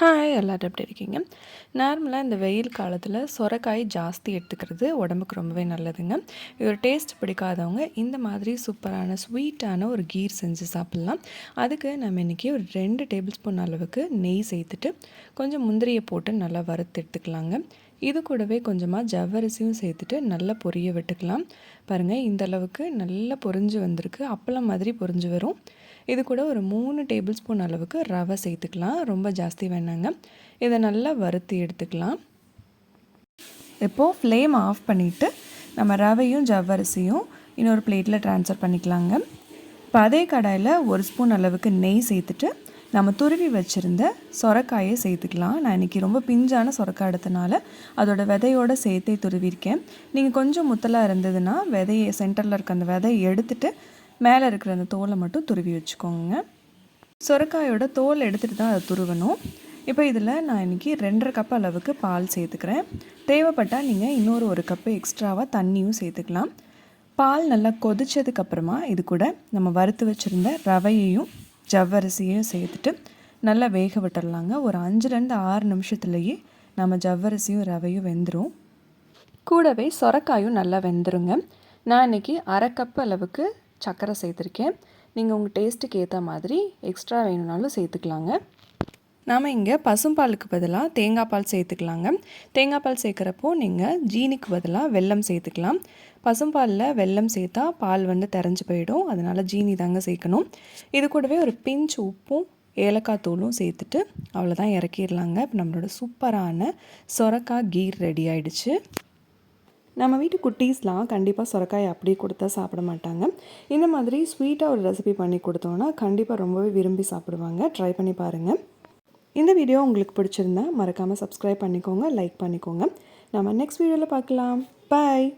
Hi எல்லாரும் எப்படி இருக்கீங்க? நார்மலாக இந்த வெயில் காலத்தில் சொரக்காய் ஜாஸ்தி எடுத்துக்கிறது உடம்புக்கு ரொம்பவே நல்லதுங்க. இது ஒரு டேஸ்ட் பிடிக்காதவங்க இந்த மாதிரி சூப்பரான ஸ்வீட்டான ஒரு கீர் செஞ்சு சாப்பிட்லாம். அதுக்கு நம்ம இன்றைக்கி ஒரு ரெண்டு டேபிள் ஸ்பூன் அளவுக்கு நெய் சேர்த்துட்டு கொஞ்சம் முந்திரியை போட்டு நல்லா வறுத்து எடுத்துக்கலாங்க. இது கூடவே கொஞ்சமாக ஜவ்வரிசியும் சேர்த்துட்டு நல்லா பொரிய விட்டுக்கலாம். பாருங்கள் இந்த அளவுக்கு நல்லா பொரிஞ்சு வந்திருக்கு. அப்பளம் மாதிரி பொரிஞ்சு வரும். இது கூட ஒரு மூணு டேபிள் ஸ்பூன் அளவுக்கு ரவை சேர்த்துக்கலாம். ரொம்ப ஜாஸ்தி வேணாங்க. இதை நல்லா வறுத்து எடுத்துக்கலாம். இப்போது ஃப்ளேம் ஆஃப் பண்ணிவிட்டு நம்ம ரவையும் ஜவ்வரிசியும் இன்னொரு பிளேட்டில் ட்ரான்ஸ்ஃபர் பண்ணிக்கலாங்க. இப்போ அதே கடாயில் ஒரு ஸ்பூன் அளவுக்கு நெய் சேர்த்துட்டு நம்ம துருவி வச்சுருந்த சொரக்காயை சேர்த்துக்கலாம். நான் இன்றைக்கி ரொம்ப பிஞ்சான சொரக்காய் எடுத்தனால அதோட விதையோடு சேர்த்தே துருவிருக்கேன் நீங்கள் கொஞ்சம் முத்தலாக இருந்ததுன்னா விதையை சென்டரில் இருக்க அந்த விதையை எடுத்துகிட்டு மேலே இருக்கிற அந்த தோலை மட்டும் துருவி வச்சுக்கோங்க. சொரக்காயோட தோல் எடுத்துகிட்டு தான் அதை துருவணும். இப்போ இதில் நான் இன்றைக்கி ரெண்டரை கப் அளவுக்கு பால் சேர்த்துக்கிறேன். தேவைப்பட்டால் நீங்கள் இன்னொரு ஒரு கப்பு எக்ஸ்ட்ராவாக தண்ணியும் சேர்த்துக்கலாம். பால் நல்லா கொதிச்சதுக்கப்புறமா இது கூட நம்ம வறுத்து வச்சுருந்த ரவையையும் ஜவ்வரிசியையும் சேர்த்துட்டு நல்லா வேக விட்டுடலாங்க ஒரு அஞ்சுலேருந்து ஆறு நிமிஷத்துலேயே நம்ம ஜவ்வரிசியும் ரவையும் வெந்துடும் கூடவே சொரக்காயும் நல்லா வெந்துருங்க. நான் இன்றைக்கி அரை கப் அளவுக்கு சர்க்கரை சேர்த்துருக்கேன். நீங்கள் உங்கள் டேஸ்ட்டுக்கு ஏற்ற மாதிரி எக்ஸ்ட்ரா வேணும்னாலும் சேர்த்துக்கலாங்க. நாம் இங்கே பசும்பாலுக்கு பதிலாக தேங்காய் பால் சேர்த்துக்கலாங்க. தேங்காய் பால் சேர்க்குறப்போ நீங்கள் ஜீனிக்கு பதிலாக வெல்லம் சேர்த்துக்கலாம். பசும்பாலில் வெல்லம் சேர்த்தா பால் வந்து தெரிஞ்சு போயிடும். அதனால் ஜீனி தாங்க சேர்க்கணும். இது கூடவே ஒரு பிஞ்ச் உப்பும் ஏலக்காய் தூளும் சேர்த்துட்டு அவ்வளோதான் இறக்கிடலாங்க. இப்போ நம்மளோட சூப்பரான சொரக்காய் கீர் ரெடி ஆகிடுச்சு நம்ம வீட்டு குட்டீஸ்லாம் கண்டிப்பாக சுரக்காய் அப்படியே கொடுத்தா சாப்பிட மாட்டாங்க. இந்த மாதிரி ஸ்வீட்டாக ஒரு ரெசிபி பண்ணி கொடுத்தோன்னா கண்டிப்பாக ரொம்பவே விரும்பி சாப்பிடுவாங்க. ட்ரை பண்ணி பாருங்கள் இந்த வீடியோ உங்களுக்கு பிடிச்சிருந்தா மறக்காமல் சப்ஸ்கிரைப் பண்ணிக்கோங்க லைக் பண்ணிக்கோங்க. நம்ம நெக்ஸ்ட் வீடியோவில் பார்க்கலாம். பாய்